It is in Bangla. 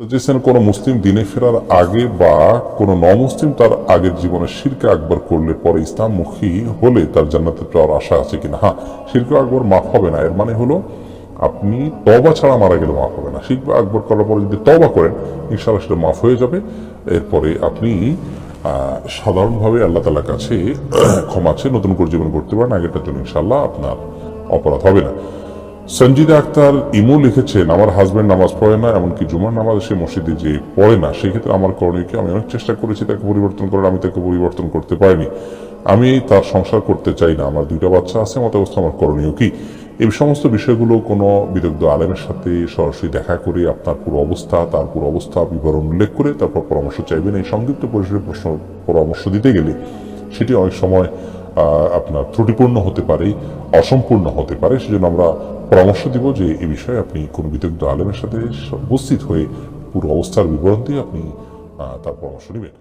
যেছেন কোন মুসলিম দিনে ফেরার আগে বা কোন নমুসলিম তার আগের জীবনে শিরকে আকবর করলে পরে ইসলামমুখী হলে তার জান্নাতে পাওয়ার আশা আছে কিনা? হ্যাঁ শিরকে আকবর মাফ হবে না। এর মানে হলো আপনি তবা ছাড়া মারা গেলে মাফ হবে না। শিরকে আকবর করার পরে যদি তবা করেন, ইনশাআল্লাহ সেটা মাফ হয়ে যাবে। এরপরে আপনি সাধারণভাবে আল্লাহ তালার কাছে ক্ষমা আছে নতুন করে জীবন করতে পারেন। আগেরটার জন্য ইনশাল্লাহ আপনার অপরাধ হবে না। সঞ্জিদা আক্তার ইমু লিখেছেন, আমার হাজবেন্ড নামাজ পড়ে না, এমনকি জুমার নামাজ সে মসজিদে যে পড়ে না। সেক্ষেত্রে আমার করণীয়কে আমি অনেক চেষ্টা করেছি তাকে পরিবর্তন করার, আমি তাকে পরিবর্তন করতে পারিনি। আমি তার সংসার করতে চাই না। আমার দুইটা বাচ্চা আছে মত অবস্থা আমার করণীয় কি? এই সমস্ত বিষয়গুলো কোনো বিদগ্ধ আলেমের সাথে সরাসরি দেখা করে আপনার পুরো অবস্থা, তার পুরো অবস্থা বিবরণ উল্লেখ করে তারপর পরামর্শ চাইবেন। এই সংক্ষিপ্ত পরিসরে প্রশ্ন, পরামর্শ দিতে গেলে সেটি অনেক সময় আপনার ত্রুটিপূর্ণ হতে পারে, অসম্পূর্ণ হতে পারে। সেজন্য আমরা পরামর্শ দিব যে এ বিষয়ে আপনি কোন বিতর্কিত আলেমের সাথে উপস্থিত হয়ে পুরো অবস্থার বিবরণ দিয়ে আপনি তার পরামর্শ নেবেন।